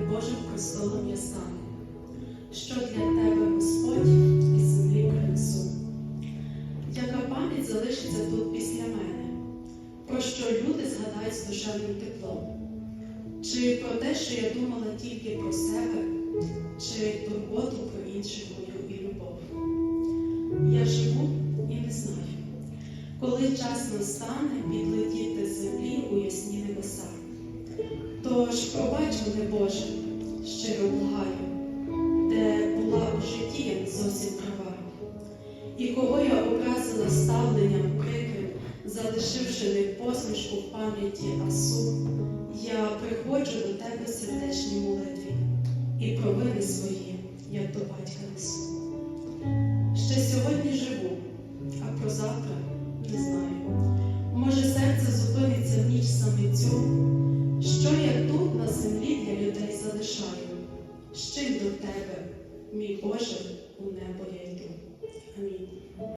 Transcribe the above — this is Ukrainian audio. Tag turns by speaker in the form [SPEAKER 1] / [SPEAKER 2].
[SPEAKER 1] Божим престолом я стану. Що для тебе, Господь, із землі принесу? Яка пам'ять залишиться тут після мене? Про що люди згадають з душевним теплом? Чи про те, що я думала тільки про себе, чи турботу про інших мою і любов? Я живу і не знаю, коли час настане підлетіти Тож пробач мене, Боже, щиро благаю, де була у житті я зовсім права, і кого я образила ставленням прикрим, залишивши не посмішку в пам'яті, а сум, я приходжу до тебе в сердечній молитві і провини свої, як до батька несу. Ще сьогодні живу, а про завтра до тебе, мій Боже,